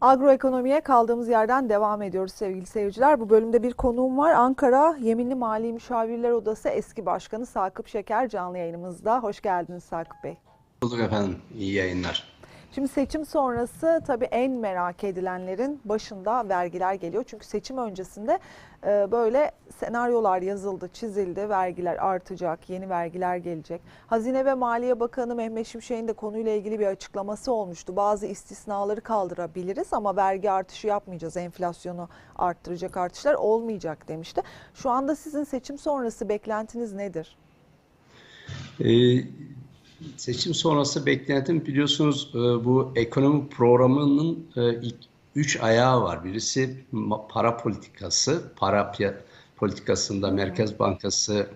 Agroekonomiye kaldığımız yerden devam ediyoruz sevgili seyirciler. Bu bölümde bir konuğum var. Ankara Yeminli Mali Müşavirler Odası eski başkanı Sakıp Şeker canlı yayınımızda. Hoş geldiniz Sakıp Bey. Bulduk efendim. İyi yayınlar. Şimdi seçim sonrası tabii en merak edilenlerin başında vergiler geliyor. Çünkü seçim öncesinde e, böyle senaryolar yazıldı, çizildi. Vergiler artacak, yeni vergiler gelecek. Hazine ve Maliye Bakanı Mehmet Şimşek'in de konuyla ilgili bir açıklaması olmuştu. Bazı istisnaları kaldırabiliriz ama vergi artışı yapmayacağız. Enflasyonu arttıracak artışlar olmayacak demişti. Şu anda sizin seçim sonrası beklentiniz nedir? Ee, seçim sonrası beklentim biliyorsunuz e, bu ekonomi programının e, ilk üç ayağı var. Birisi para politikası, para politikasında Merkez Bankası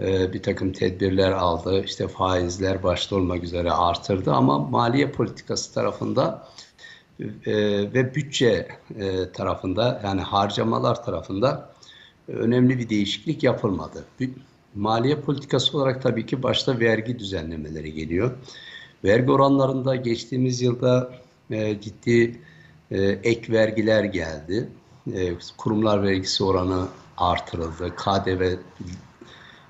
e, bir takım tedbirler aldı. İşte faizler başta olmak üzere artırdı ama maliye politikası tarafında ve bütçe tarafında yani harcamalar tarafında önemli bir değişiklik yapılmadı. Maliye politikası olarak tabii ki başta vergi düzenlemeleri geliyor. Vergi oranlarında geçtiğimiz yılda e, ciddi e, ek vergiler geldi. E, kurumlar vergisi oranı artırıldı. KDV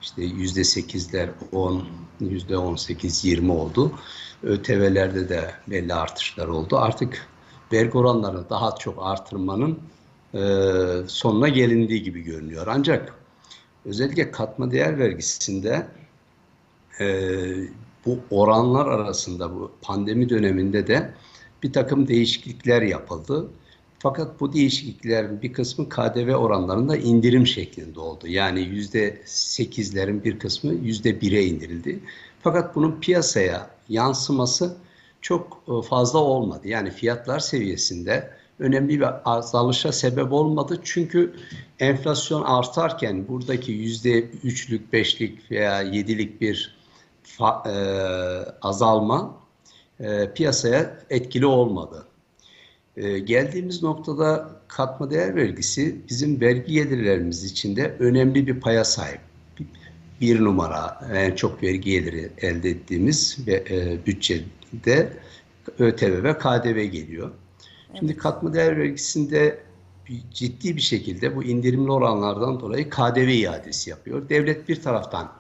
işte yüzde sekizler 10, yüzde on sekiz, yirmi oldu. ÖTV'lerde de belli artışlar oldu. Artık vergi oranlarını daha çok artırmanın e, sonuna gelindiği gibi görünüyor. Ancak özellikle katma değer vergisinde e, bu oranlar arasında bu pandemi döneminde de bir takım değişiklikler yapıldı. Fakat bu değişikliklerin bir kısmı KDV oranlarında indirim şeklinde oldu. Yani yüzde sekizlerin bir kısmı yüzde bire indirildi. Fakat bunun piyasaya yansıması çok e, fazla olmadı. Yani fiyatlar seviyesinde önemli bir azalışa sebep olmadı. Çünkü enflasyon artarken buradaki yüzde üçlük, beşlik veya yedilik bir e, azalma e, piyasaya etkili olmadı. E, geldiğimiz noktada katma değer vergisi bizim vergi gelirlerimiz içinde önemli bir paya sahip. Bir numara en çok vergi geliri elde ettiğimiz ve e, bütçede ÖTV ve KDV geliyor. Şimdi katma değer vergisinde ciddi bir şekilde bu indirimli oranlardan dolayı KDV iadesi yapıyor. Devlet bir taraftan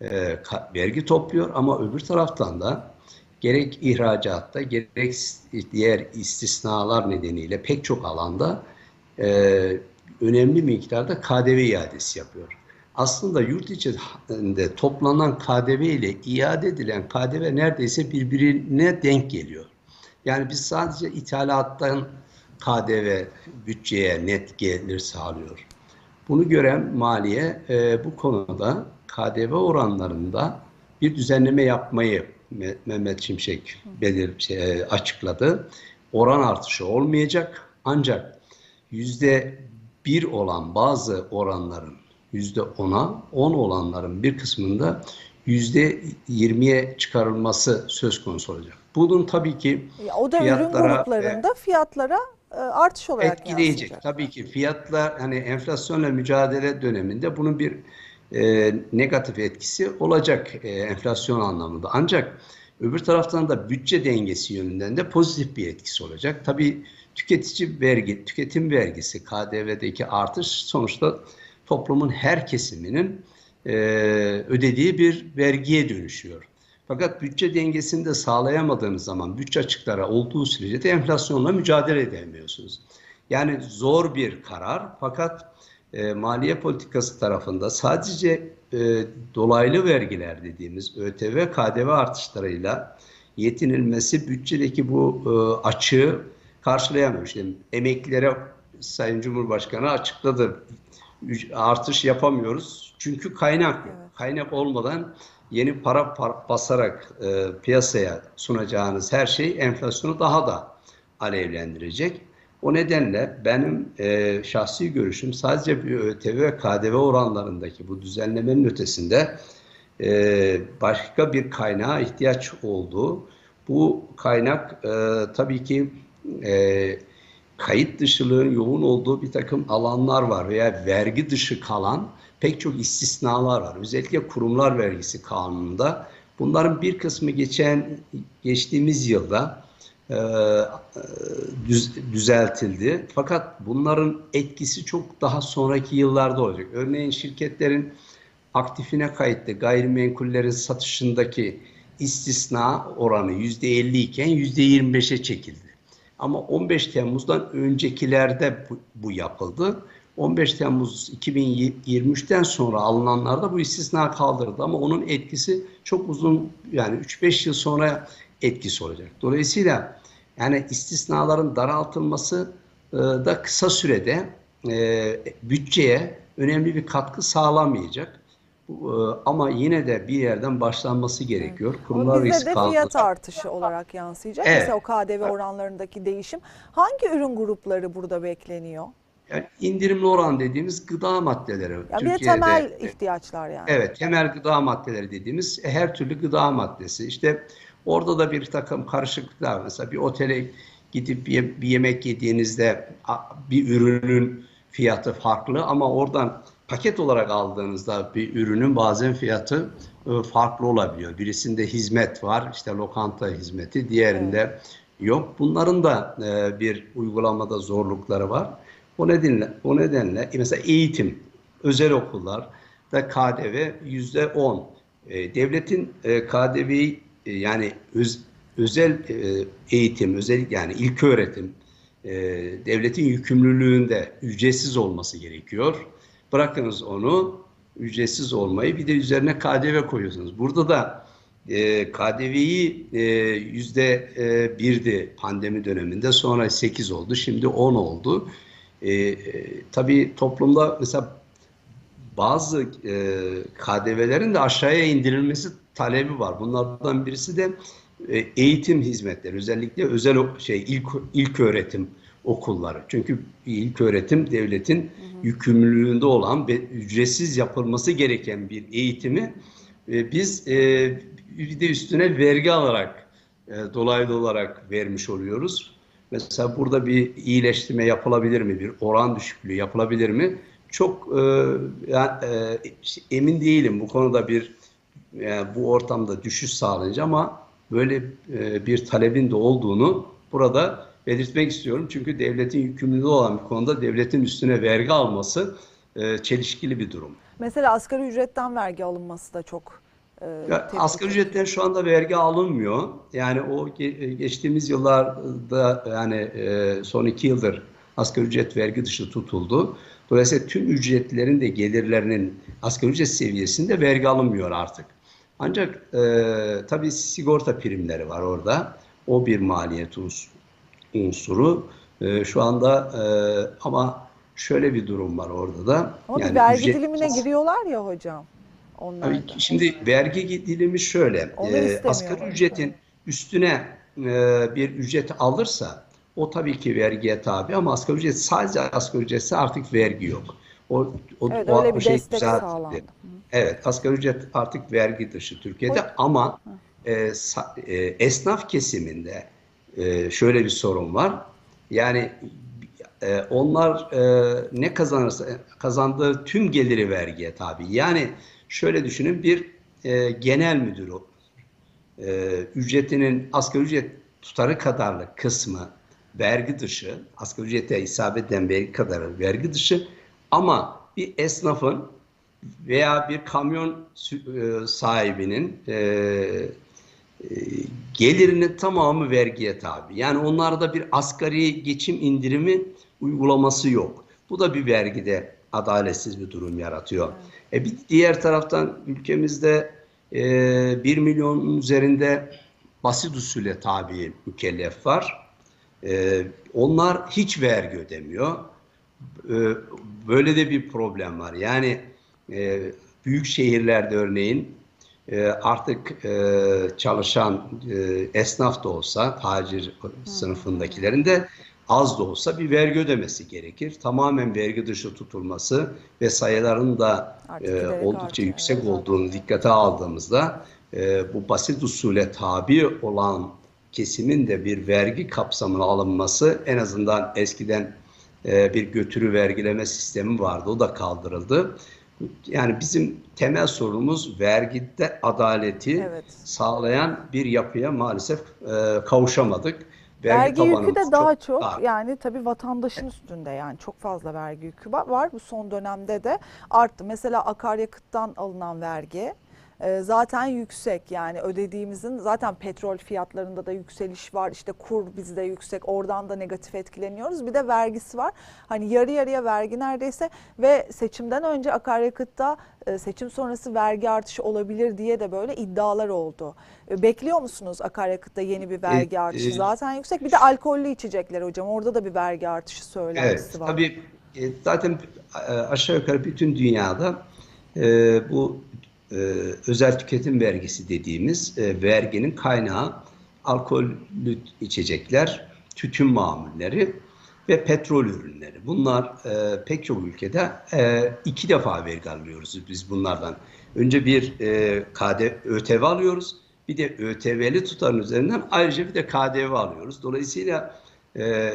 e, vergi topluyor ama öbür taraftan da gerek ihracatta gerek diğer istisnalar nedeniyle pek çok alanda e, önemli miktarda KDV iadesi yapıyor. Aslında yurt içinde toplanan KDV ile iade edilen KDV neredeyse birbirine denk geliyor. Yani biz sadece ithalattan KDV bütçeye net gelir sağlıyor. Bunu gören maliye e, bu konuda KDV oranlarında bir düzenleme yapmayı Mehmet Şimşek belir şey, açıkladı. Oran artışı olmayacak ancak yüzde bir olan bazı oranların yüzde ona, on olanların bir kısmında yüzde yirmiye çıkarılması söz konusu olacak. Bunun tabii ki ya o da ürün gruplarında e, fiyatlara e, artış olarak etkileyecek. Yansıyacak. Tabii ki fiyatlar hani enflasyonla mücadele döneminde bunun bir e, negatif etkisi olacak e, enflasyon anlamında. Ancak öbür taraftan da bütçe dengesi yönünden de pozitif bir etkisi olacak. Tabii tüketici vergi, tüketim vergisi, KDV'deki artış sonuçta toplumun her kesiminin e, ödediği bir vergiye dönüşüyor. Fakat bütçe dengesini de sağlayamadığınız zaman bütçe açıklara olduğu sürece de enflasyonla mücadele edemiyorsunuz. Yani zor bir karar fakat e, maliye politikası tarafında sadece e, dolaylı vergiler dediğimiz ÖTV, KDV artışlarıyla yetinilmesi bütçedeki bu e, açığı karşılayamıyor. İşte emeklilere Sayın Cumhurbaşkanı açıkladı. Artış yapamıyoruz çünkü kaynak yok. Kaynak olmadan yeni para basarak e, piyasaya sunacağınız her şey enflasyonu daha da alevlendirecek. O nedenle benim e, şahsi görüşüm sadece bir ÖTV ve KDV oranlarındaki bu düzenlemenin ötesinde e, başka bir kaynağa ihtiyaç olduğu. Bu kaynak e, tabii ki e, kayıt dışılığın yoğun olduğu bir takım alanlar var veya vergi dışı kalan pek çok istisnalar var. Özellikle kurumlar vergisi kanununda bunların bir kısmı geçen geçtiğimiz yılda e, düz- düzeltildi. Fakat bunların etkisi çok daha sonraki yıllarda olacak. Örneğin şirketlerin aktifine kayıtlı gayrimenkullerin satışındaki istisna oranı %50 iken %25'e çekildi. Ama 15 Temmuz'dan öncekilerde bu, bu yapıldı. 15 Temmuz 2023'ten sonra alınanlarda bu istisna kaldırıldı ama onun etkisi çok uzun yani 3-5 yıl sonra etkisi olacak. Dolayısıyla yani istisnaların daraltılması e, da kısa sürede e, bütçeye önemli bir katkı sağlamayacak. E, Ama yine de bir yerden başlanması gerekiyor. Kurumlar Ama risk de aldı. fiyat artışı olarak yansıyacak. Evet. Mesela o KDV oranlarındaki değişim. Hangi ürün grupları burada bekleniyor? Yani indirimli oran dediğimiz gıda maddeleri. Ya bir de Türkiye'de- temel ihtiyaçlar yani. Evet, temel gıda maddeleri dediğimiz her türlü gıda maddesi. İşte orada da bir takım karışıklıklar. Mesela bir otele gidip bir, yemek yediğinizde bir ürünün fiyatı farklı ama oradan paket olarak aldığınızda bir ürünün bazen fiyatı e, farklı olabiliyor. Birisinde hizmet var, işte lokanta hizmeti, diğerinde yok. Bunların da e, bir uygulamada zorlukları var. O nedenle, o nedenle mesela eğitim, özel okullar da KDV yüzde on. E, devletin e, KDV'yi e, yani öz- özel e, eğitim, özellikle yani ilk öğretim e, devletin yükümlülüğünde ücretsiz olması gerekiyor. Bırakınız onu ücretsiz olmayı bir de üzerine KDV koyuyorsunuz. Burada da e, KDV'yi e, yüzde e, birdi pandemi döneminde sonra 8 oldu şimdi 10 oldu. E, e, tabii toplumda mesela bazı e, KDV'lerin de aşağıya indirilmesi talebi var. Bunlardan birisi de e, eğitim hizmetleri, özellikle özel şey ilk ilk öğretim okulları. Çünkü ilk öğretim devletin yükümlülüğünde olan ve ücretsiz yapılması gereken bir eğitimi e, biz e, bir de üstüne vergi alarak e, dolaylı olarak vermiş oluyoruz. Mesela burada bir iyileştirme yapılabilir mi? Bir oran düşüklüğü yapılabilir mi? Çok e, yani, e, emin değilim bu konuda bir yani bu ortamda düşüş sağlayınca ama böyle e, bir talebin de olduğunu burada belirtmek istiyorum. Çünkü devletin yükümlülüğü olan bir konuda devletin üstüne vergi alması e, çelişkili bir durum. Mesela asgari ücretten vergi alınması da çok e, Ya, tepki asgari ücretten şu anda vergi alınmıyor. Yani o ge- geçtiğimiz yıllarda yani e, son iki yıldır asgari ücret vergi dışı tutuldu. Dolayısıyla tüm ücretlerin de gelirlerinin asgari ücret seviyesinde vergi alınmıyor artık. Ancak e, tabii sigorta primleri var orada. O bir maliyet uns- unsuru. E, şu anda e, ama şöyle bir durum var orada da. Ama bir Yani vergi ücret- dilimine giriyorlar ya hocam. Onlar da. şimdi vergi dilimi şöyle. E, asgari ücretin üstüne e, bir ücret alırsa o tabii ki vergiye tabi ama asgari ücret sadece asgari ücretse artık vergi yok. O, o, Evet o- öyle bir şey destek sağlandı. Evet, asgari ücret artık vergi dışı Türkiye'de ama e, sa- e, esnaf kesiminde e, şöyle bir sorun var. Yani e, onlar e, ne kazanırsa kazandığı tüm geliri vergiye tabi. Yani şöyle düşünün bir e, genel müdür. E, ücretinin asgari ücret tutarı kadarlık kısmı vergi dışı, asgari ücrete isabet eden vergi kadarı vergi dışı ama bir esnafın veya bir kamyon e, sahibinin e, e, gelirinin tamamı vergiye tabi. Yani onlarda bir asgari geçim indirimi uygulaması yok. Bu da bir vergide adaletsiz bir durum yaratıyor. E bir diğer taraftan ülkemizde e, 1 milyonun üzerinde basit usule tabi mükellef var. E, onlar hiç vergi ödemiyor. E, böyle de bir problem var. Yani e, büyük şehirlerde örneğin e, artık e, çalışan e, esnaf da olsa tacir sınıfındakilerin de az da olsa bir vergi ödemesi gerekir. Tamamen vergi dışı tutulması ve sayıların da Artık e, oldukça artıyor, yüksek evet. olduğunu dikkate aldığımızda e, bu basit usule tabi olan kesimin de bir vergi kapsamına alınması en azından eskiden e, bir götürü vergileme sistemi vardı. O da kaldırıldı. Yani bizim temel sorunumuz vergide adaleti Evet. sağlayan bir yapıya maalesef e, kavuşamadık. Vergi yükü de daha çok çok dar. yani tabii vatandaşın üstünde yani çok fazla vergi yükü va- var. Bu son dönemde de arttı. Mesela akaryakıttan alınan vergi e, zaten yüksek yani ödediğimizin zaten petrol fiyatlarında da yükseliş var. İşte kur bizde yüksek oradan da negatif etkileniyoruz. Bir de vergisi var. Hani yarı yarıya vergi neredeyse ve seçimden önce akaryakıtta e, seçim sonrası vergi artışı olabilir diye de böyle iddialar oldu. E, Bekliyor musunuz akaryakıtta yeni bir vergi E, artışı? e, Zaten yüksek. Bir de alkollü içecekler hocam. Orada da bir vergi artışı söylentisi Evet, var. tabii e, zaten e, aşağı yukarı bütün dünyada e, bu e, özel tüketim vergisi dediğimiz e, verginin kaynağı alkollü içecekler, tütün mamulleri ve petrol ürünleri. Bunlar e, pek çok ülkede e, iki defa vergi alıyoruz biz bunlardan. Önce bir e, KD, ÖTV alıyoruz. Bir de ÖTV'li tutarın üzerinden ayrıca bir de KDV alıyoruz. Dolayısıyla e,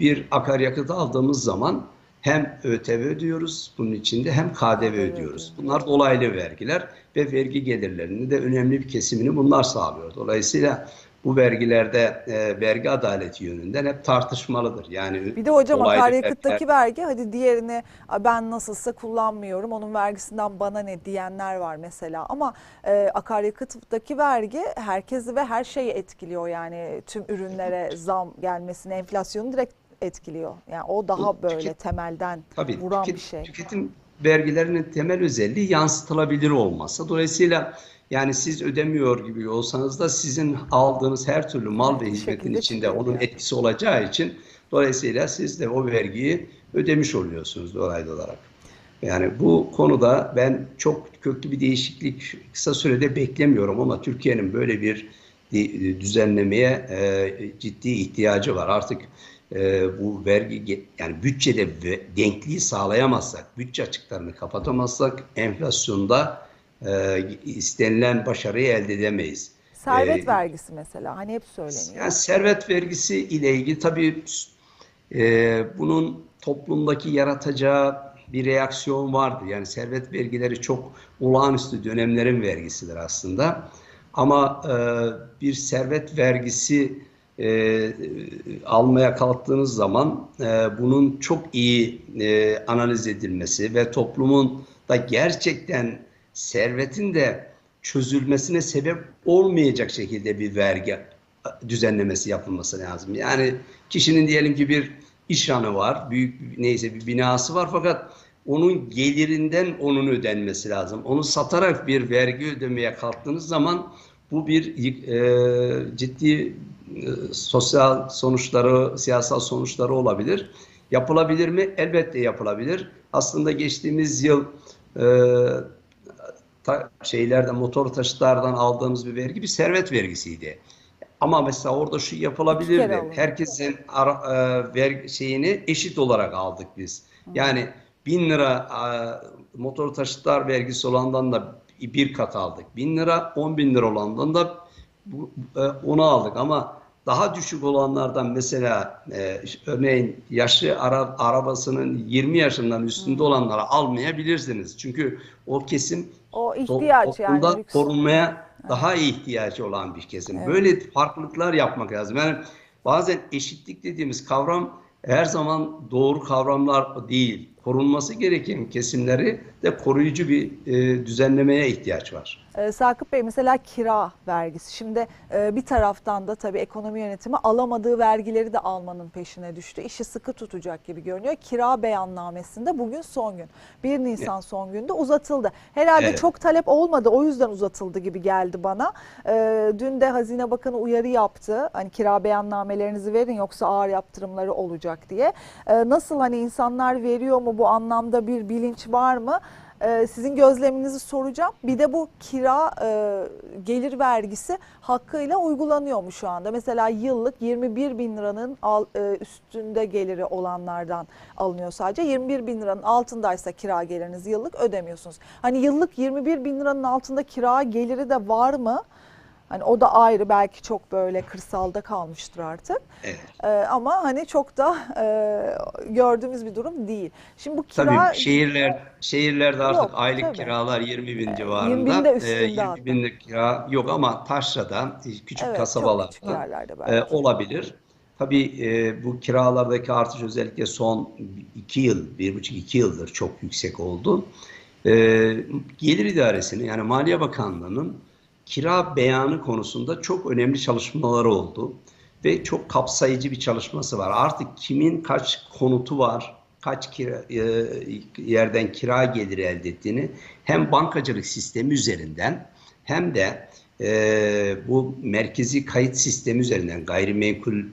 bir akaryakıt aldığımız zaman hem ÖTV ödüyoruz bunun içinde hem KDV ödüyoruz. Bunlar dolaylı vergiler ve vergi gelirlerinin de önemli bir kesimini bunlar sağlıyor. Dolayısıyla bu vergilerde e, vergi adaleti yönünden hep tartışmalıdır. Yani Bir de hocam akaryakıttaki vergi hadi diğerini "A, ben nasılsa kullanmıyorum onun vergisinden bana ne diyenler var mesela ama e, akaryakıttaki vergi herkesi ve her şeyi etkiliyor yani tüm ürünlere zam gelmesini enflasyonu direkt etkiliyor. Yani o daha Bu böyle tüket- temelden Tabii vuran tüket- bir şey. tüketim vergilerinin temel özelliği yansıtılabilir olması. Dolayısıyla yani siz ödemiyor gibi olsanız da sizin aldığınız her türlü mal ve hizmetin içinde onun yani. etkisi olacağı için dolayısıyla siz de o vergiyi ödemiş oluyorsunuz dolaylı olarak. Yani bu konuda ben çok köklü bir değişiklik kısa sürede beklemiyorum ama Türkiye'nin böyle bir düzenlemeye e, ciddi ihtiyacı var. Artık e, bu vergi yani bütçede denkliği sağlayamazsak, bütçe açıklarını kapatamazsak enflasyonda e, istenilen başarıyı elde edemeyiz. Servet E, vergisi mesela hani hep söyleniyor. yani servet vergisi ile ilgili tabii e, bunun toplumdaki yaratacağı bir reaksiyon vardı. Yani servet vergileri çok olağanüstü dönemlerin vergisidir aslında. Ama e, bir servet vergisi e, almaya kalktığınız zaman e, bunun çok iyi e, analiz edilmesi ve toplumun da gerçekten servetin de çözülmesine sebep olmayacak şekilde bir vergi düzenlemesi yapılması lazım. Yani kişinin diyelim ki bir iş hanı var, büyük neyse bir binası var fakat onun gelirinden onun ödenmesi lazım. Onu satarak bir vergi ödemeye kalktığınız zaman bu bir e, ciddi e, sosyal sonuçları, siyasal sonuçları olabilir. Yapılabilir mi? Elbette yapılabilir. Aslında geçtiğimiz yıl e, ta, şeylerden motor taşıtlardan aldığımız bir vergi bir servet vergisiydi. Ama mesela orada şu yapılabilirdi. Herkesin ara, e, ver, şeyini eşit olarak aldık biz. Yani bin lira e, motor taşıtlar vergisi olandan da bir kat aldık. Bin lira, on bin lira olandan da bu, e, onu aldık. Ama daha düşük olanlardan mesela e, örneğin yaşı ara, arabasının 20 yaşından üstünde olanlara almayabilirsiniz. Çünkü o kesim O to- ihtiyaç yani lüks. korunmaya daha ihtiyacı olan bir kesim. Evet. Böyle farklılıklar yapmak lazım. Yani bazen eşitlik dediğimiz kavram her zaman doğru kavramlar değil. Korunması gereken kesimleri de koruyucu bir e, düzenlemeye ihtiyaç var. Ee, Sakıp Bey mesela kira vergisi. Şimdi e, bir taraftan da tabii ekonomi yönetimi alamadığı vergileri de almanın peşine düştü. İşi sıkı tutacak gibi görünüyor. Kira beyannamesinde bugün son gün. 1 Nisan son günde uzatıldı. Herhalde Evet. çok talep olmadı o yüzden uzatıldı gibi geldi bana. Ee, Dün de Hazine Bakanı uyarı yaptı. Hani kira beyannamelerinizi verin yoksa ağır yaptırımları olacak diye. Ee, Nasıl hani insanlar veriyor mu bu anlamda bir bilinç var mı? Ee, sizin gözleminizi soracağım. Bir de bu kira e, gelir vergisi hakkıyla uygulanıyor mu şu anda? Mesela yıllık 21 bin liranın al- e, üstünde geliri olanlardan alınıyor sadece. 21 bin liranın altındaysa kira geliriniz yıllık ödemiyorsunuz. Hani yıllık 21 bin liranın altında kira geliri de var mı? Hani o da ayrı belki çok böyle kırsalda kalmıştır artık. Evet. Ee, ama hani çok da e, gördüğümüz bir durum değil. Şimdi bu kira Tabii şehirler şehirlerde artık Yok, aylık tabii. kiralar 20 bin 20 civarında. bin de üstünde Ee, 20 hatta. binlik kira yok ama taşrada, küçük evet, kasabalarda küçük e, olabilir. Tabii e, bu kiralardaki artış özellikle son iki yıl, bir buçuk iki yıldır çok yüksek oldu. E, Gelir İdaresi'nin yani Maliye Bakanlığı'nın kira beyanı konusunda çok önemli çalışmaları oldu. Ve çok kapsayıcı bir çalışması var. Artık kimin kaç konutu var, kaç kira, e, yerden kira geliri elde ettiğini hem bankacılık sistemi üzerinden hem de e, bu merkezi kayıt sistemi üzerinden gayrimenkul e,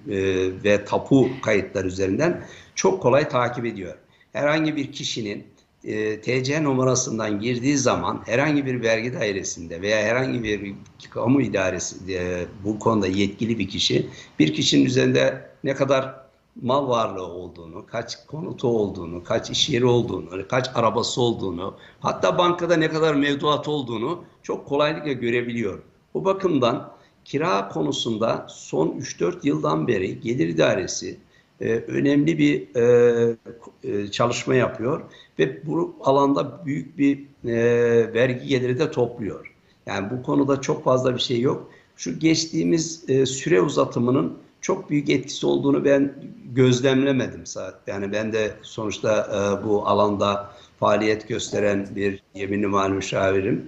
ve tapu kayıtları üzerinden çok kolay takip ediyor. Herhangi bir kişinin e, TC numarasından girdiği zaman herhangi bir vergi dairesinde veya herhangi bir kamu idaresi e, bu konuda yetkili bir kişi bir kişinin üzerinde ne kadar mal varlığı olduğunu, kaç konutu olduğunu, kaç iş yeri olduğunu, kaç arabası olduğunu, hatta bankada ne kadar mevduat olduğunu çok kolaylıkla görebiliyor. Bu bakımdan kira konusunda son 3-4 yıldan beri Gelir İdaresi e, önemli bir e, e, çalışma yapıyor ve bu alanda büyük bir vergi geliri de topluyor. Yani bu konuda çok fazla bir şey yok. Şu geçtiğimiz süre uzatımının çok büyük etkisi olduğunu ben gözlemlemedim. Yani ben de sonuçta bu alanda faaliyet gösteren bir yeminli mali müşavirim.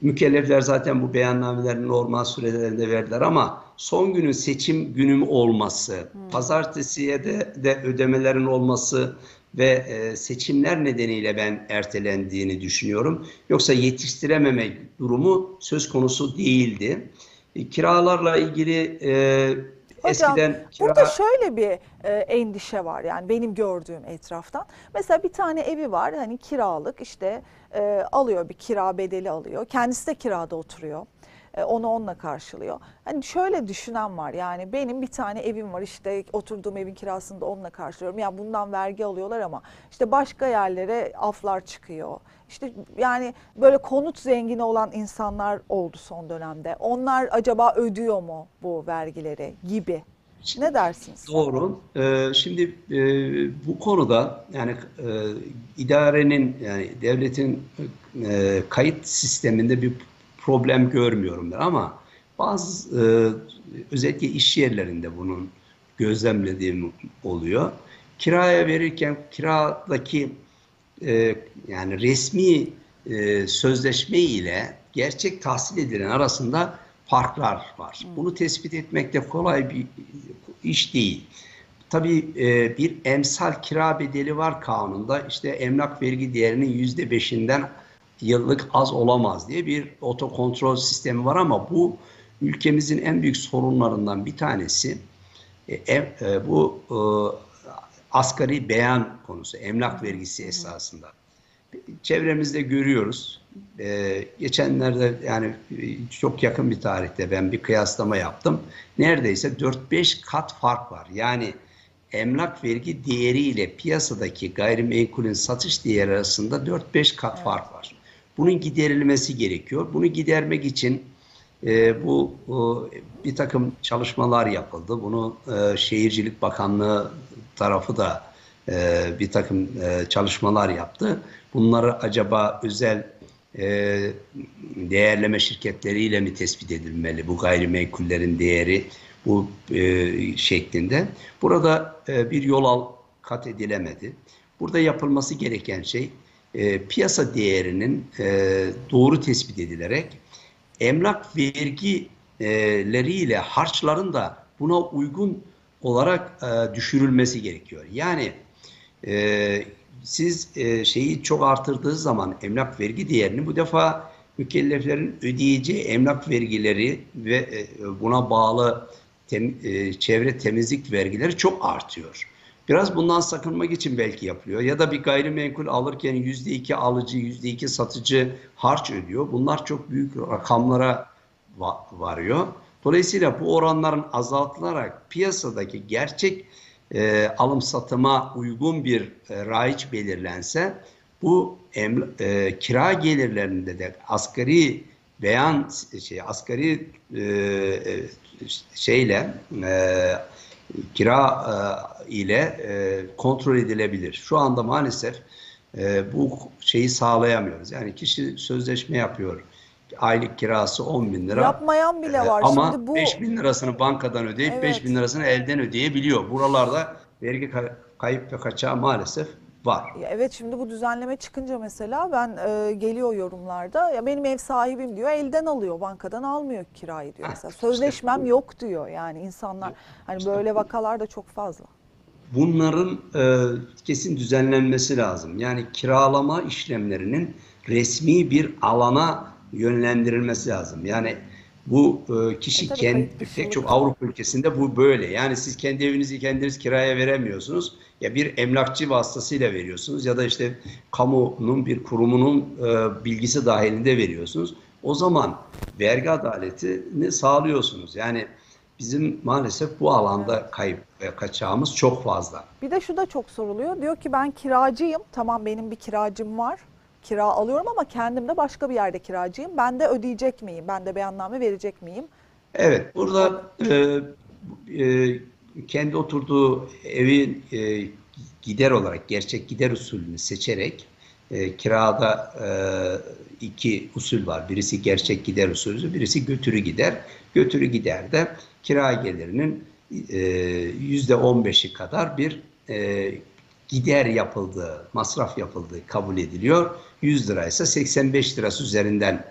Mükellefler zaten bu beyannamelerin normal sürelerinde verdiler ama son günün seçim günüm olması, hmm. pazartesiye de, de ödemelerin olması ve e, seçimler nedeniyle ben ertelendiğini düşünüyorum. Yoksa yetiştirememe durumu söz konusu değildi. E, kiralarla ilgili e, Hocam, eskiden kira... burada şöyle bir e, endişe var yani benim gördüğüm etraftan. Mesela bir tane evi var hani kiralık işte e, alıyor bir kira bedeli alıyor. Kendisi de kirada oturuyor. E, onu onunla karşılıyor. Hani şöyle düşünen var yani benim bir tane evim var işte oturduğum evin kirasını da onunla karşılıyorum. Yani bundan vergi alıyorlar ama işte başka yerlere aflar çıkıyor. İşte yani böyle konut zengini olan insanlar oldu son dönemde. Onlar acaba ödüyor mu bu vergileri gibi? Ne dersiniz? Doğru. Ee, şimdi e, bu konuda yani e, idarenin yani devletin e, kayıt sisteminde bir problem görmüyorum ben ama bazı e, özellikle iş yerlerinde bunun gözlemlediğim oluyor. Kiraya verirken kiradaki e, yani resmi e, sözleşme ile gerçek tahsil edilen arasında farklar var. Bunu tespit etmek de kolay bir iş değil. Tabii e, bir emsal kira bedeli var kanunda. İşte emlak vergi değerinin yüzde beşinden yıllık az olamaz diye bir otokontrol sistemi var ama bu ülkemizin en büyük sorunlarından bir tanesi. E, e, bu e, asgari beyan konusu, emlak vergisi esasında. Çevremizde görüyoruz. Ee, geçenlerde yani çok yakın bir tarihte ben bir kıyaslama yaptım. Neredeyse 4-5 kat fark var. Yani emlak vergi değeri ile piyasadaki gayrimenkulün satış değeri arasında 4-5 kat evet. fark var. Bunun giderilmesi gerekiyor. Bunu gidermek için e, bu e, bir takım çalışmalar yapıldı. Bunu e, Şehircilik Bakanlığı tarafı da e, bir takım e, çalışmalar yaptı. Bunları acaba özel e, değerleme şirketleriyle mi tespit edilmeli bu gayrimenkullerin değeri bu e, şeklinde. Burada e, bir yol al kat edilemedi. Burada yapılması gereken şey e, piyasa değerinin e, doğru tespit edilerek emlak vergileriyle harçların da buna uygun olarak e, düşürülmesi gerekiyor. Yani e, siz e, şeyi çok artırdığı zaman emlak vergi değerini bu defa mükelleflerin ödeyeceği emlak vergileri ve e, buna bağlı tem, e, çevre temizlik vergileri çok artıyor. Biraz bundan sakınmak için belki yapılıyor. Ya da bir gayrimenkul alırken yüzde iki alıcı, yüzde iki satıcı harç ödüyor. Bunlar çok büyük rakamlara varıyor. Dolayısıyla bu oranların azaltılarak piyasadaki gerçek e, alım satıma uygun bir e, raiç belirlense bu emla, e, kira gelirlerinde de asgari beyan şey asgari e, e şeyle e, kira e, ile e, kontrol edilebilir. Şu anda maalesef e, bu şeyi sağlayamıyoruz. Yani kişi sözleşme yapıyor aylık kirası 10 bin lira. Yapmayan bile var. Ama Şimdi bu 5 bin lirasını bankadan ödeyip Evet. 5 bin lirasını elden ödeyebiliyor. Buralarda vergi ka- kayıp ve kaçağı maalesef var. Evet şimdi bu düzenleme çıkınca mesela ben e, geliyor yorumlarda ya benim ev sahibim diyor elden alıyor bankadan almıyor kirayı diyor mesela. Sözleşmem yok diyor yani insanlar hani böyle vakalar da çok fazla. Bunların e, kesin düzenlenmesi lazım. Yani kiralama işlemlerinin resmi bir alana yönlendirilmesi lazım. Yani bu e, kişi E kendi pek çok Avrupa ülkesinde bu böyle. Yani siz kendi evinizi kendiniz kiraya veremiyorsunuz. Ya bir emlakçı vasıtasıyla veriyorsunuz ya da işte kamunun bir kurumunun e, bilgisi dahilinde veriyorsunuz. O zaman vergi adaletini sağlıyorsunuz. Yani bizim maalesef bu alanda kayıp ve kaçağımız çok fazla. Bir de şu da çok soruluyor. Diyor ki ben kiracıyım. Tamam benim bir kiracım var. Kira alıyorum ama kendim de başka bir yerde kiracıyım. Ben de ödeyecek miyim? Ben de beyanname verecek miyim? Evet, burada e, e, kendi oturduğu evin e, gider olarak gerçek gider usulünü seçerek e, kirada e, iki usul var. Birisi gerçek gider usulü, birisi götürü gider. Götürü gider de kira gelirinin e, yüzde on beşi kadar bir e, gider yapıldığı, masraf yapıldığı kabul ediliyor. 100 liraysa 85 lirası üzerinden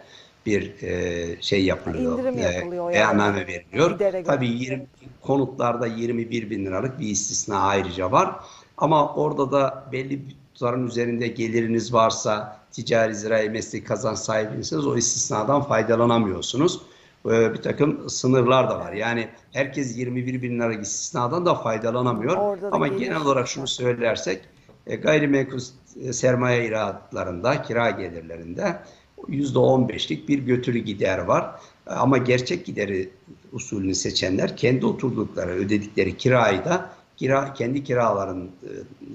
bir e, şey yapılıyor. İndirim e, yapılıyor yani. Beyanname veriliyor. Tabii 20, konutlarda 21 bin liralık bir istisna ayrıca var. Ama orada da belli bir tutarın üzerinde geliriniz varsa, ticari zirai meslek kazanç sahibiyseniz o istisnadan faydalanamıyorsunuz. Ee, bir takım sınırlar da var. Yani herkes 21 bin liralık istisnadan da faydalanamıyor. Orada da Ama genel olarak şunu söylersek e, gayrimenkul e, sermaye iraatlarında, kira gelirlerinde %15'lik bir götürü gider var. Ama gerçek gideri usulünü seçenler kendi oturdukları, ödedikleri kirayı da kira, kendi kiraların e,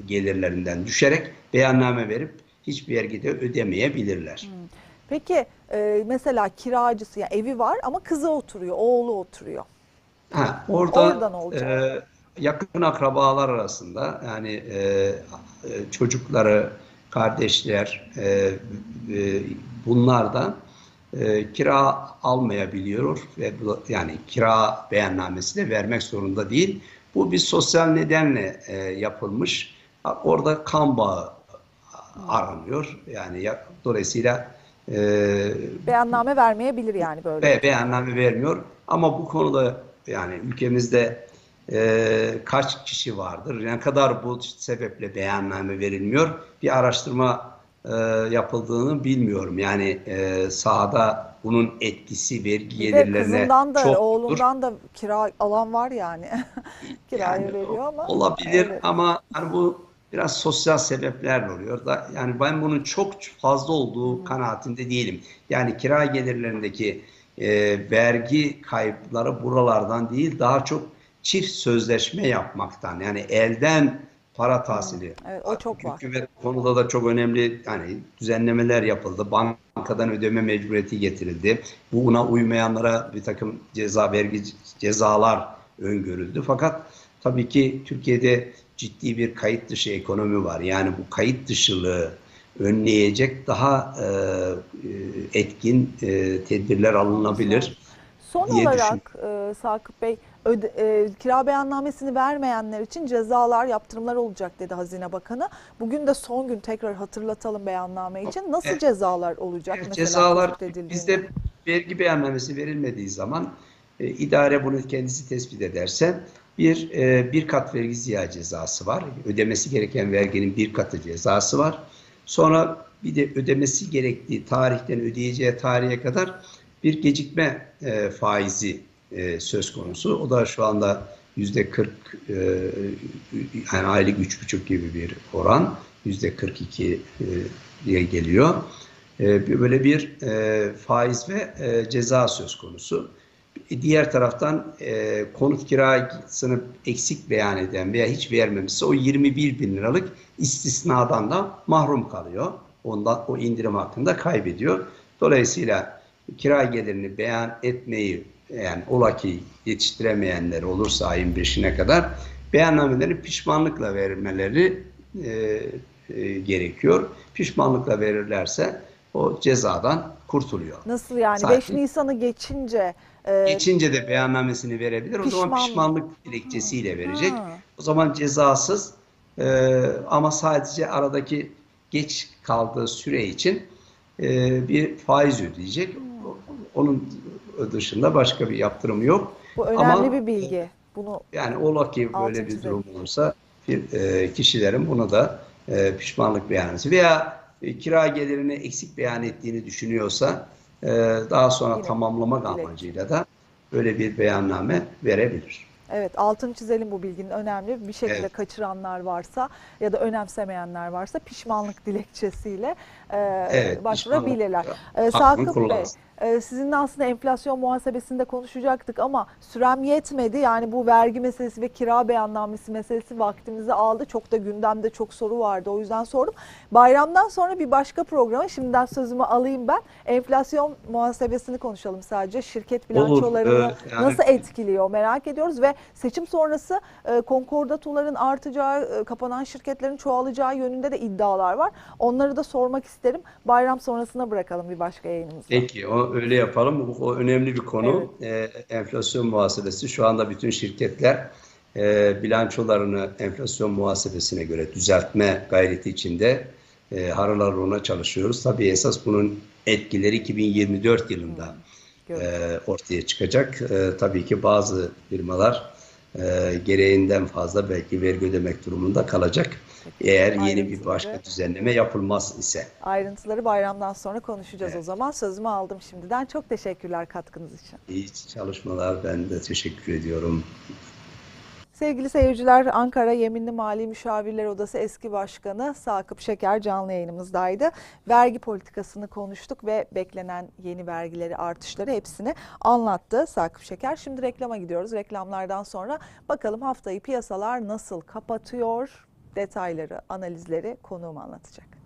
gelirlerinden düşerek beyanname verip hiçbir vergide ödemeyebilirler. Peki e, mesela kiracısı yani evi var ama kızı oturuyor, oğlu oturuyor. Ha, orada Oradan olacak. e, yakın akrabalar arasında yani e, e, çocukları, kardeşler e, e, bunlardan e, kira almayabiliyor ve bu, yani kira beyannamesi de vermek zorunda değil. Bu bir sosyal nedenle e, yapılmış. Orada kan bağı aranıyor. Yani ya, dolayısıyla e, Beyanname vermeyebilir yani böyle. ve beyanname vermiyor. Ama bu konuda yani ülkemizde e, kaç kişi vardır? Ne kadar bu sebeple beyanname verilmiyor? Bir araştırma e, yapıldığını bilmiyorum. Yani e, sahada bunun etkisi vergi Bir gelirlerine kızından da çoktur. oğlundan da kira alan var yani. Kiraya Yani veriyor ama. olabilir Evet. ama hani bu biraz sosyal sebeplerle oluyor da yani ben bunun çok fazla olduğu kanaatinde değilim. Yani kira gelirlerindeki e, vergi kayıpları buralardan değil daha çok çift sözleşme yapmaktan yani elden para tahsili. Evet, o çok var. Ve konuda da çok önemli yani düzenlemeler yapıldı. Bankadan ödeme mecburiyeti getirildi. Buna uymayanlara bir takım ceza vergi cezalar öngörüldü. Fakat tabii ki Türkiye'de ciddi bir kayıt dışı ekonomi var. Yani bu kayıt dışılığı önleyecek daha e, e, etkin e, tedbirler alınabilir. Son diye olarak e, Sakıp Bey öde- e, kira beyannamesini vermeyenler için cezalar, yaptırımlar olacak dedi Hazine Bakanı. Bugün de son gün tekrar hatırlatalım beyanname için. Nasıl Evet. cezalar olacak Evet, cezalar bizde vergi beyannamesi verilmediği zaman e, idare bunu kendisi tespit ederse bir e, bir kat vergi ziyağı cezası var. Ödemesi gereken verginin bir katı cezası var. Sonra bir de ödemesi gerektiği tarihten ödeyeceği tarihe kadar bir gecikme e, faizi e, söz konusu. O da şu anda yüzde 40 e, yani aylık üç buçuk gibi bir oran. Yüzde 42 e, diye geliyor. E, böyle bir e, faiz ve e, ceza söz konusu. Diğer taraftan e, konut kirasını eksik beyan eden veya hiç vermemişse o 21 bin liralık istisnadan da mahrum kalıyor. Ondan o indirim hakkında kaybediyor. Dolayısıyla kira gelirini beyan etmeyi yani ola ki yetiştiremeyenler olursa ayın 5'ine kadar beyannameleri pişmanlıkla vermeleri e, e, gerekiyor. Pişmanlıkla verirlerse o cezadan kurtuluyor. Nasıl yani? Sakin. 5 Nisan'ı geçince e, Geçince de beyannamesini verebilir. O zaman Pişman- pişmanlık dilekçesiyle verecek. Ha. O zaman cezasız e, ama sadece aradaki geç kaldığı süre için e, bir faiz ödeyecek. Onun dışında başka bir yaptırımı yok. bu önemli Ama- bir bilgi. Bunu Yani ola ki böyle bir durum olursa bir, e, kişilerin bunu da e, pişmanlık beyanı veya kira gelirini eksik beyan ettiğini düşünüyorsa e, daha sonra Yine tamamlamak dilekçe. amacıyla da böyle bir beyanname verebilir. Evet altını çizelim bu bilginin önemli. Bir şekilde Evet. kaçıranlar varsa ya da önemsemeyenler varsa pişmanlık dilekçesiyle e, Evet, başvurabilirler. E, Sakıp Bey, e, sizinle aslında enflasyon muhasebesinde konuşacaktık ama sürem yetmedi. Yani bu vergi meselesi ve kira beyannamesi meselesi vaktimizi aldı. Çok da gündemde çok soru vardı. O yüzden sordum. Bayramdan sonra bir başka programa şimdiden sözümü alayım ben. Enflasyon muhasebesini konuşalım sadece. Şirket Olur, bilançolarını e, yani- nasıl etkiliyor merak ediyoruz ve seçim sonrası e, konkordatoların artacağı, e, kapanan şirketlerin çoğalacağı yönünde de iddialar var. Onları da sormak isterim. Bayram sonrasına bırakalım bir başka yayınımızda. Peki o öyle yapalım. O önemli bir konu. E, enflasyon muhasebesi şu anda bütün şirketler e, bilançolarını enflasyon muhasebesine göre düzeltme gayreti içinde e, harıl ona çalışıyoruz. Tabii esas bunun etkileri 2024 yılında e, ortaya çıkacak. E, tabii ki bazı firmalar e, gereğinden fazla belki vergi ödemek durumunda kalacak. Eğer yeni bir başka düzenleme yapılmaz ise. Ayrıntıları bayramdan sonra konuşacağız o Evet. zaman. Sözümü aldım şimdiden. Çok teşekkürler katkınız için. İyi çalışmalar. Ben de teşekkür ediyorum. Sevgili seyirciler, Ankara Yeminli Mali Müşavirler Odası eski başkanı Sakıp Şeker canlı yayınımızdaydı. Vergi politikasını konuştuk ve beklenen yeni vergileri, artışları hepsini anlattı Sakıp Şeker. Şimdi reklama gidiyoruz. Reklamlardan sonra bakalım haftayı piyasalar nasıl kapatıyor? Detayları, analizleri konuğum anlatacak.